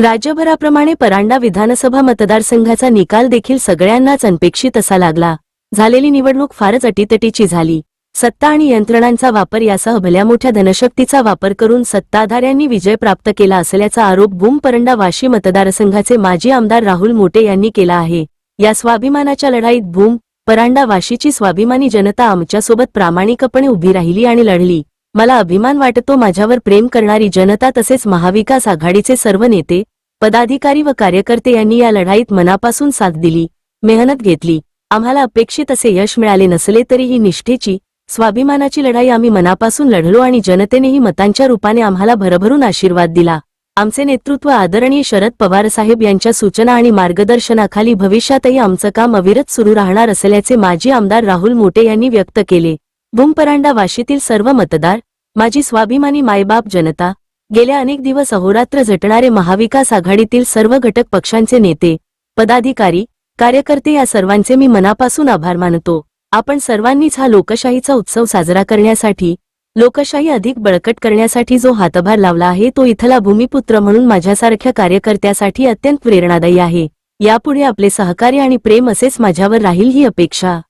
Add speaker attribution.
Speaker 1: राज्यभराप्रमाणे परांडा विधानसभा मतदारसंघाचा निकाल देखील सगळ्यांनाच अनपेक्षित असा लागला. झालेली निवडणूक फारच अटीतटीची झाली. सत्ता आणि यंत्रणांचा वापर यासह भल्या मोठ्या धनशक्तीचा वापर करून सत्ताधाऱ्यांनी विजय प्राप्त केला असल्याचा आरोप भूम परंडा वाशी मतदारसंघाचे माजी आमदार राहुल मोटे यांनी केला आहे. या स्वाभिमानाच्या लढाईत भूम परांडा वाशीची स्वाभिमानी जनता आमच्यासोबत प्रामाणिकपणे उभी राहिली आणि लढली. मला अभिमान वाटतो माझ्यावर प्रेम करणारी जनता तसेच महाविकास आघाडीचे सर्व नेते पदाधिकारी व कार्यकर्ते यांनी या लढाईत मनापासून साथ दिली मेहनत घेतली. आम्हाला अपेक्षित असे यश मिळाले नसले तरी ही निष्ठेची स्वाभिमानाची लढाई आम्ही मनापासून लढलो आणि जनतेनेही मतांच्या रूपाने आम्हाला भरभरून आशीर्वाद दिला. आमचे नेतृत्व आदरणीय शरद पवार साहेब यांच्या सूचना आणि मार्गदर्शनाखाली भविष्यातही आमचं काम अविरत सुरू राहणार असल्याचे माजी आमदार राहुल मोटे यांनी व्यक्त केले. भूमपरांडा वाशीतील सर्व मतदार माझी स्वाभिमानी मायबाप जनता गेल्या अनेक दिवस अहोरात्र झटणारे महाविकास आघाडीतील सर्व घटक पक्षांचे नेते पदाधिकारी कार्यकर्ते या सर्वांचे मी मनापासून आभार मानतो. आपण सर्वांनीच हा लोकशाहीचा उत्सव साजरा करण्यासाठी लोकशाही अधिक बळकट करण्यासाठी जो हातभार लावला आहे तो इथला भूमिपुत्र म्हणून माझ्यासारख्या कार्यकर्त्यासाठी अत्यंत प्रेरणादायी आहे. यापुढे आपले सहकार्य आणि प्रेम असेच माझ्यावर राहील ही अपेक्षा.